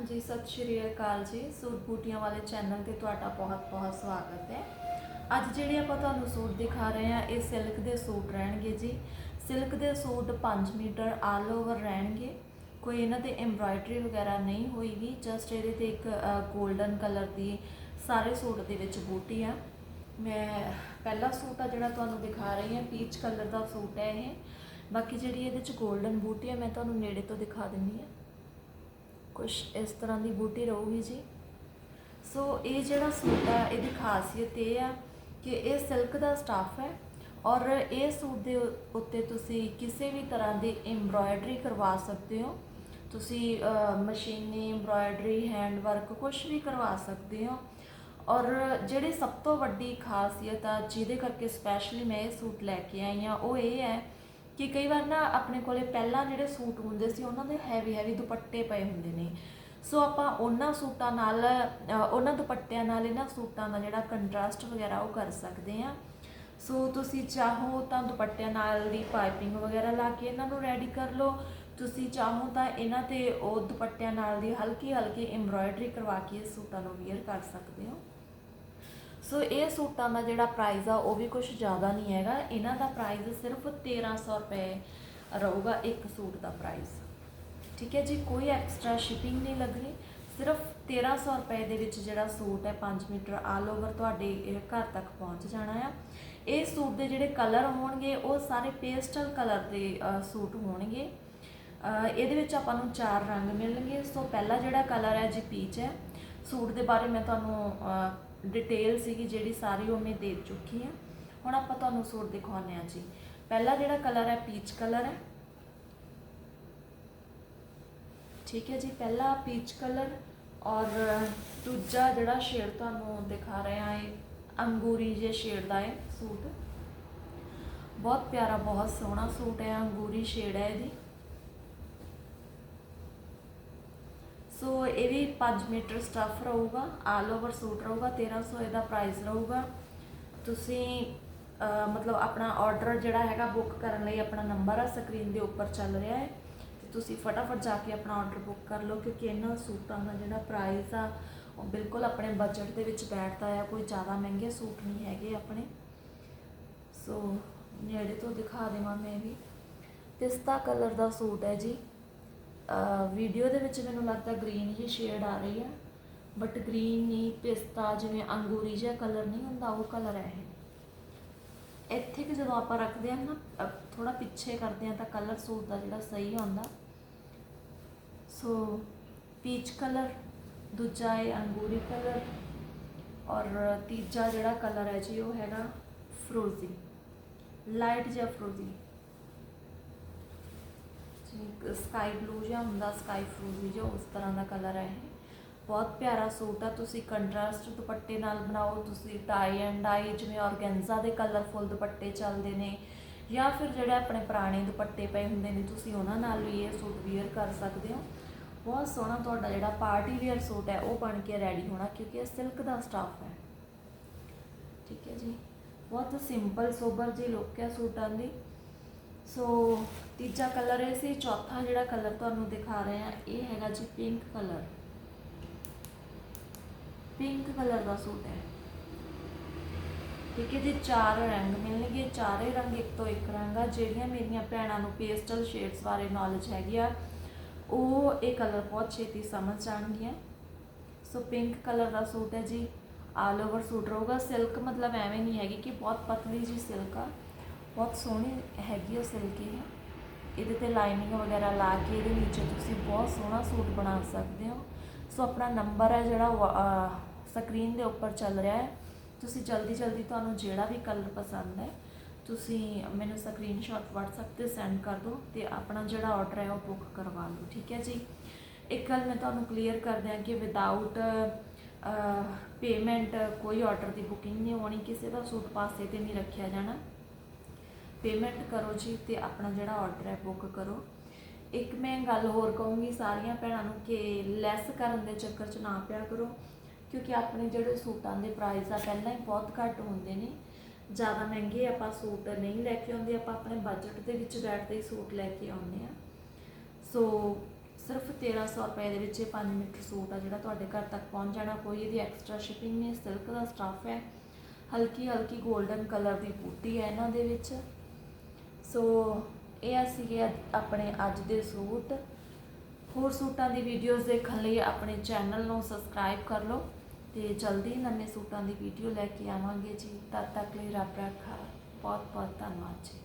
ਹਾਂਜੀ, ਸਤਿ ਸ਼੍ਰੀ ਅਕਾਲ ਜੀ। ਸੂਟ ਬੂਟੀਆਂ ਵਾਲੇ ਚੈਨਲ ਤੇ ਤੁਹਾਡਾ ਬਹੁਤ-ਬਹੁਤ ਸਵਾਗਤ ਹੈ। ਅੱਜ ਜਿਹੜੇ ਆਪਾਂ ਤੁਹਾਨੂੰ ਸੂਟ ਦਿਖਾ ਰਹੇ ਹਾਂ, ਇਹ ਸਿਲਕ ਦੇ ਸੂਟ ਰਹਿਣਗੇ ਜੀ। ਸਿਲਕ ਦੇ ਸੂਟ 5 ਮੀਟਰ ਆਲ ਓਵਰ ਰਹਿਣਗੇ। ਕੋਈ ਇਹਨਾਂ ਤੇ ਐਮਬ੍ਰਾਇਡਰੀ ਵਗੈਰਾ ਨਹੀਂ ਹੋਈ ਵੀ ਜਸਟ ਇਹਦੇ ਤੇ ਇੱਕ 골ਡਨ ਕਲਰ ਦੀ ਸਾਰੇ ਸੂਟ ਦੇ ਵਿੱਚ ਬੂਟੀ ਆ। ਮੈਂ ਪਹਿਲਾ ਸੂਟ ਆ ਜਿਹੜਾ ਤੁਹਾਨੂੰ ਦਿਖਾ ਰਹੀ ਹਾਂ ਪੀਚ ਕਲਰ ਦਾ ਸੂਟ ਹੈ ਇਹ। ਬਾਕੀ ਜਿਹੜੀ ਇਹਦੇ ਚ 골ਡਨ ਬੂਟੀ ਆ, ਮੈਂ ਤੁਹਾਨੂੰ ਨੇੜੇ ਤੋਂ ਦਿਖਾ ਦਿੰਦੀ ਹਾਂ। ਕੁਝ ਇਸ ਤਰ੍ਹਾਂ ਦੀ ਬੂਟੀ ਰਹੂਗੀ ਜੀ। ਸੋ ਇਹ ਜਿਹੜਾ ਸੂਟ ਆ, ਇਹਦੀ ਖਾਸੀਅਤ ਇਹ ਆ ਕਿ ਇਹ ਸਿਲਕ ਦਾ ਸਟਾਫ ਹੈ ਔਰ ਇਹ ਸੂਟ ਦੇ ਉੱਤੇ ਤੁਸੀਂ ਕਿਸੇ ਵੀ ਤਰ੍ਹਾਂ ਦੀ ਐਮਬ੍ਰਾਇਡਰੀ ਕਰਵਾ ਸਕਦੇ ਹੋ। ਤੁਸੀਂ ਮਸ਼ੀਨੀ ਐਮਬ੍ਰਾਇਡਰੀ ਹੈਂਡ ਵਰਕ ਕੁਝ ਵੀ ਕਰਵਾ ਸਕਦੇ ਹੋ। ਔਰ ਜਿਹੜੀ ਸਭ ਤੋਂ ਵੱਡੀ ਖਾਸੀਅਤ ਆ, ਜਿਹਦੇ ਕਰਕੇ ਸਪੈਸ਼ਲੀ ਮੈਂ ਇਹ ਸੂਟ ਲੈ ਕੇ ਆਈ ਆ ਉਹ ਇਹ ਹੈ ਕਿ ਕਈ ਵਾਰ ਨਾ ਆਪਣੇ ਕੋਲੇ ਪਹਿਲਾਂ ਜਿਹੜੇ ਸੂਟ ਹੁੰਦੇ ਸੀ, ਉਹਨਾਂ ਦੇ ਹੈਵੀ ਹੈਵੀ ਦੁਪੱਟੇ ਪਏ ਹੁੰਦੇ ਨੇ। ਸੋ ਆਪਾਂ ਉਹਨਾਂ ਸੂਟਾਂ ਨਾਲ ਉਹਨਾਂ ਦੁਪੱਟਿਆਂ ਨਾਲ ਇਹਨਾਂ ਸੂਟਾਂ ਦਾ ਜਿਹੜਾ ਕੰਟਰਾਸਟ ਵਗੈਰਾ ਉਹ ਕਰ ਸਕਦੇ ਆ ਸੋ ਤੁਸੀਂ ਚਾਹੋ ਤਾਂ ਦੁਪੱਟਿਆਂ ਨਾਲ ਦੀ ਪਾਈਪਿੰਗ ਵਗੈਰਾ ਲਾ ਕੇ ਇਹਨਾਂ ਨੂੰ ਰੈਡੀ ਕਰ ਲਓ। ਤੁਸੀਂ ਚਾਹੋ ਤਾਂ ਇਹਨਾਂ ਤੇ ਉਹ ਦੁਪੱਟਿਆਂ ਨਾਲ ਦੀ ਹਲਕੀ ਹਲਕੀ ਐਮਬ੍ਰਾਇਡਰੀ ਕਰਵਾ ਕੇ ਇਹ ਸੂਟਾਂ ਨੂੰ ਵੇਅਰ ਕਰ ਸਕਦੇ ਹੋ। ਸੋ ਇਹ ਸੂਟਾਂ ਦਾ ਜਿਹੜਾ ਪ੍ਰਾਈਸ ਆ, ਉਹ ਵੀ ਕੁਝ ਜ਼ਿਆਦਾ ਨਹੀਂ ਹੈਗਾ। ਇਹਨਾਂ ਦਾ ਪ੍ਰਾਈਸ ਸਿਰਫ 1300 ਰੁਪਏ ਰਹੂਗਾ ਇੱਕ ਸੂਟ ਦਾ ਪ੍ਰਾਈਸ ਠੀਕ ਹੈ ਜੀ, ਕੋਈ ਐਕਸਟਰਾ ਸ਼ਿਪਿੰਗ ਨਹੀਂ ਲੱਗਣੀ। ਸਿਰਫ 1300 ਰੁਪਏ ਦੇ ਵਿੱਚ ਜਿਹੜਾ ਸੂਟ ਹੈ 5 ਮੀਟਰ ਆਲ ਓਵਰ ਤੁਹਾਡੇ ਘਰ ਤੱਕ ਪਹੁੰਚ ਜਾਣਾ ਆ। ਇਹ ਸੂਟ ਦੇ ਜਿਹੜੇ ਕਲਰ ਹੋਣਗੇ, ਉਹ ਸਾਰੇ ਪੇਸਟਲ ਕਲਰ ਦੇ ਸੂਟ ਹੋਣਗੇ। ਇਹਦੇ ਵਿੱਚ ਆਪਾਂ ਨੂੰ ਚਾਰ ਰੰਗ ਮਿਲਣਗੇ। ਸੋ ਪਹਿਲਾ ਜਿਹੜਾ ਕਲਰ ਹੈ ਜੀ ਪੀਚ ਹੈ। ਸੂਟ ਦੇ ਬਾਰੇ ਮੈਂ ਤੁਹਾਨੂੰ ਡਿਟੇਲ ਸੀਗੀ ਜਿਹੜੀ ਸਾਰੀ ਉਹ ਮੈਂ ਦੇ ਚੁੱਕੀ ਹਾਂ। ਹੁਣ ਆਪਾਂ ਤੁਹਾਨੂੰ ਸੂਟ ਦਿਖਾਉਂਦੇ ਹਾਂ ਜੀ। ਪਹਿਲਾ ਜਿਹੜਾ ਕਲਰ ਹੈ ਪੀਚ ਕਲਰ ਹੈ। ਠੀਕ ਹੈ ਜੀ, ਪਹਿਲਾ ਪੀਚ ਕਲਰ ਔਰ ਦੂਜਾ ਜਿਹੜਾ ਸ਼ੇਡ ਤੁਹਾਨੂੰ ਦਿਖਾ ਰਹੇ ਹਾਂ ਇਹ ਅੰਗੂਰੀ ਜੇ ਸ਼ੇਡ ਦਾ ਹੈ ਸੂਟ। ਬਹੁਤ ਪਿਆਰਾ, ਬਹੁਤ ਸੋਹਣਾ ਸੂਟ ਹੈ, ਅੰਗੂਰੀ ਸ਼ੇਡ ਹੈ ਇਹਦੀ ਸੋ ਇਹ ਵੀ 5 ਮੀਟਰ ਸਟਫ ਰਹੂਗਾ ਆਲ ਓਵਰ ਸੂਟ ਰਹੂਗਾ 1300 ਇਹਦਾ ਪ੍ਰਾਈਸ ਰਹੂਗਾ। ਤੁਸੀਂ ਮਤਲਬ ਆਪਣਾ ਆਰਡਰ ਜਿਹੜਾ ਹੈਗਾ ਬੁੱਕ ਕਰਨ ਲਈ ਆਪਣਾ ਨੰਬਰ ਆ ਸਕਰੀਨ ਦੇ ਉੱਪਰ ਚੱਲ ਰਿਹਾ ਹੈ। ਤੇ ਤੁਸੀਂ ਫਟਾਫਟ ਜਾ ਕੇ ਆਪਣਾ ਆਰਡਰ ਬੁੱਕ ਕਰ ਲਓ, ਕਿਉਂਕਿ ਇਹਨਾਂ ਸੂਟਾਂ ਦਾ ਜਿਹੜਾ ਪ੍ਰਾਈਸ ਆ, ਉਹ ਬਿਲਕੁਲ ਆਪਣੇ ਬਜਟ ਦੇ ਵਿੱਚ ਬੈਠਦਾ ਆ, ਕੋਈ ਜ਼ਿਆਦਾ ਮਹਿੰਗੇ ਸੂਟ ਨਹੀਂ ਹੈਗੇ ਆਪਣੇ। ਸੋ ਨੇੜੇ ਤੋਂ ਦਿਖਾ ਦੇਵਾਂ ਮੈਂ ਵੀ। ਪਿਸਤਾ ਕਲਰ ਦਾ ਸੂਟ ਹੈ ਜੀ। ਵੀਡੀਓ ਦੇ ਵਿੱਚ ਮੈਨੂੰ ਲੱਗਦਾ ਗ੍ਰੀਨ ਹੀ ਸ਼ੇਡ ਆ ਰਹੀ ਆ ਬਟ ਗ੍ਰੀਨ ਨਹੀਂ, ਪਿਸਤਾ ਜਿਵੇਂ ਅੰਗੂਰੀ ਜਿਹਾ ਕਲਰ ਨਹੀਂ ਹੁੰਦਾ, ਉਹ ਕਲਰ ਹੈ ਇਹ। ਇੱਥੇ ਕਿ ਜਦੋਂ ਆਪਾਂ ਰੱਖਦੇ ਹਾਂ ਨਾ ਥੋੜਾ ਪਿੱਛੇ ਕਰਦੇ ਹਾਂ ਤਾਂ ਕਲਰ ਸੂਟ ਦਾ ਜਿਹੜਾ ਸਹੀ ਆਉਂਦਾ। ਸੋ ਪੀਚ ਕਲਰ ਦੂਜਾ ਹੈ ਅੰਗੂਰੀ ਕਲਰ ਔਰ ਤੀਜਾ ਜਿਹੜਾ ਕਲਰ ਹੈ ਜੀ, ਉਹ ਹੈਗਾ ਫਰੋਜ਼ੀ ਲਾਈਟ ਜਿਹਾ ਫਰੋਜ਼ੀ ਸਕਾਈ ਬਲੂ ਜਿਹਾ ਹੁੰਦਾ ਸਕਾਈ ਫਰੋਜ਼ੀ ਜਿਹਾ ਉਸ ਤਰ੍ਹਾਂ ਦਾ ਕਲਰ ਹੈ ਇਹ। ਬਹੁਤ ਪਿਆਰਾ ਸੂਟ ਆ, ਤੁਸੀਂ ਕੰਟਰਾਸਟ ਦੁਪੱਟੇ ਨਾਲ ਬਣਾਓ, ਤੁਸੀਂ ਟਾਈ ਐਂਡ ਡਾਈ ਜਿਵੇਂ ਔਰਗੈਂਜ਼ਾ ਦੇ ਕਲਰਫੁਲ ਦੁਪੱਟੇ ਚੱਲਦੇ ਨੇ, ਜਾਂ ਫਿਰ ਜਿਹੜੇ ਆਪਣੇ ਪੁਰਾਣੇ ਦੁਪੱਟੇ ਪਏ ਹੁੰਦੇ ਨੇ, ਤੁਸੀਂ ਉਹਨਾਂ ਨਾਲ ਵੀ ਇਹ ਸੂਟ ਵੇਅਰ ਕਰ ਸਕਦੇ ਹੋ। ਬਹੁਤ ਸੋਹਣਾ ਤੁਹਾਡਾ ਜਿਹੜਾ ਪਾਰਟੀ ਵੇਅਰ ਸੂਟ ਹੈ, ਉਹ ਬਣ ਕੇ ਰੈਡੀ ਹੋਣਾ, ਕਿਉਂਕਿ ਇਹ ਸਿਲਕ ਦਾ ਸਟਾਫ ਹੈ। ਠੀਕ ਹੈ ਜੀ। ਬਹੁਤ ਸਿੰਪਲ ਸੋਬਰ ਜੀ ਲੁੱਕ ਹੈ ਸੂਟਾਂ ਦੀ। ਸੋ ਤੀਜਾ ਕਲਰ ਇਹ ਸੀ, ਚੌਥਾ ਜਿਹੜਾ ਕਲਰ ਤੁਹਾਨੂੰ ਦਿਖਾ ਰਹੇ ਆ ਇਹ ਹੈਗਾ ਜੀ ਪਿੰਕ ਕਲਰ ਪਿੰਕ ਕਲਰ ਦਾ ਸੂਟ ਹੈ। ਠੀਕ ਹੈ ਜੀ, ਚਾਰ ਰੰਗ ਮਿਲਣਗੇ, ਚਾਰੇ ਰੰਗ ਇੱਕ ਤੋਂ ਇੱਕ ਰੰਗ ਆ, ਜਿਹੜੀਆਂ ਮੇਰੀਆਂ ਭੈਣਾਂ ਨੂੰ ਪੇਸਟਲ ਸ਼ੇਡਸ ਬਾਰੇ ਨੌਲੇਜ ਹੈਗੀ ਆ, ਉਹ ਇਹ ਕਲਰ ਬਹੁਤ ਛੇਤੀ ਸਮਝ ਜਾਣਗੀਆਂ। ਸੋ ਪਿੰਕ ਕਲਰ ਦਾ ਸੂਟ ਹੈ ਜੀ ਆਲ ਓਵਰ ਸੂਟ ਰਹੂਗਾ। ਸਿਲਕ ਮਤਲਬ ਐਵੇਂ ਨਹੀਂ ਹੈਗੀ ਕਿ ਬਹੁਤ ਪਤਲੀ ਜੀ ਸਿਲਕ ਆ। ਬਹੁਤ ਸੋਹਣੀ ਹੈਗੀ ਉਹ ਸਿਲਕ। ਇਹ ਇਹਦੇ ਤੇ ਲਾਈਨਿੰਗ ਵਗੈਰਾ ਲਾ ਕੇ ਇਹਦੇ ਨੀਚੇ ਤੁਸੀਂ ਬਹੁਤ ਸੋਹਣਾ ਸੂਟ ਬਣਾ ਸਕਦੇ ਹੋ। ਸੋ ਆਪਣਾ ਨੰਬਰ ਹੈ ਜਿਹੜਾ ਸਕਰੀਨ ਦੇ ਉੱਪਰ ਚੱਲ ਰਿਹਾ ਹੈ। ਤੁਸੀਂ ਜਲਦੀ ਜਲਦੀ ਤੁਹਾਨੂੰ ਜਿਹੜਾ ਵੀ ਕਲਰ ਪਸੰਦ ਹੈ, ਤੁਸੀਂ ਮੈਨੂੰ ਸਕਰੀਨਸ਼ਾਟ WhatsApp ਤੇ ਸੈਂਡ ਕਰ ਦਿਓ ਤੇ ਆਪਣਾ ਜਿਹੜਾ ਆਰਡਰ ਹੈ ਉਹ ਬੁੱਕ ਕਰਵਾ ਲਓ, ਠੀਕ ਹੈ ਜੀ? ਇੱਕ ਗੱਲ ਮੈਂ ਤੁਹਾਨੂੰ ਕਲੀਅਰ ਕਰ ਦਿਆਂ ਕਿ ਵਿਦਆਊਟ ਪੇਮੈਂਟ ਕੋਈ ਆਰਡਰ ਦੀ ਬੁਕਿੰਗ ਨਹੀਂ ਹੋਣੀ, ਕਿਸੇ ਦਾ ਸੂਟ ਪਾਸੇ ਤੇ ਨਹੀਂ ਰੱਖਿਆ ਜਾਣਾ। ਪੇਮੈਂਟ ਕਰੋ ਜੀ ਤੇ ਆਪਣਾ ਜਿਹੜਾ ਆਰਡਰ ਹੈ ਬੁੱਕ ਕਰੋ। ਇੱਕ ਮੈਂ ਗੱਲ ਹੋਰ ਕਹੂੰਗੀ, ਸਾਰੀਆਂ ਭੈਣਾਂ ਨੂੰ ਕਿ ਲੈਸ ਕਰਨ ਦੇ ਚੱਕਰ 'ਚ ਨਾ ਪਿਆ ਕਰੋ, ਕਿਉਂਕਿ ਆਪਣੇ ਜਿਹੜੇ ਸੂਟਾਂ ਦੇ ਪ੍ਰਾਈਸ ਆ ਪਹਿਲਾਂ ਹੀ ਬਹੁਤ ਘੱਟ ਹੁੰਦੇ ਨੇ। ਜ਼ਿਆਦਾ ਮਹਿੰਗੇ ਆਪਾਂ ਸੂਟ ਨਹੀਂ ਲੈ ਕੇ ਆਉਂਦੇ, ਆਪਾਂ ਆਪਣੇ ਬਜਟ ਦੇ ਵਿੱਚ ਬੈਠਦੇ ਹੀ ਸੂਟ ਲੈ ਕੇ ਆਉਂਦੇ ਆ ਸੋ ਸਿਰਫ 1300 ਰੁਪਏ ਦੇ ਵਿੱਚ ਇਹ 5 ਮੀਟਰ ਸੂਟ ਆ ਜਿਹੜਾ ਤੁਹਾਡੇ ਘਰ ਤੱਕ ਪਹੁੰਚ ਜਾਣਾ। ਕੋਈ ਇਹਦੀ ਐਕਸਟਰਾ ਸ਼ਿਪਿੰਗ ਨਹੀਂ ਸਿਲਕ ਦਾ ਸਟਫ ਹੈ। ਹਲਕੀ ਹਲਕੀ 골ਡਨ ਕਲਰ ਦੀ ਬੂਟੀ ਹੈ ਇਹਨਾਂ ਦੇ ਵਿੱਚ। ਸੋ ਇਹ ਆ ਸੀਗੇ ਆਪਣੇ ਅੱਜ ਦੇ ਸੂਟ। ਹੋਰ ਸੂਟਾਂ ਦੀ ਵੀਡੀਓਜ਼ ਦੇਖਣ ਲਈ ਆਪਣੇ ਚੈਨਲ ਨੂੰ ਸਬਸਕ੍ਰਾਈਬ ਕਰ ਲਓ ਤੇ ਜਲਦੀ ਨਵੇਂ ਸੂਟਾਂ ਦੀ ਵੀਡੀਓ ਲੈ ਕੇ ਆਵਾਂਗੇ ਜੀ। ਤਦ ਤੱਕ ਲਈ ਰੱਬ ਰੱਖਾ ਬਹੁਤ ਬਹੁਤ ਧੰਨਵਾਦ ਜੀ।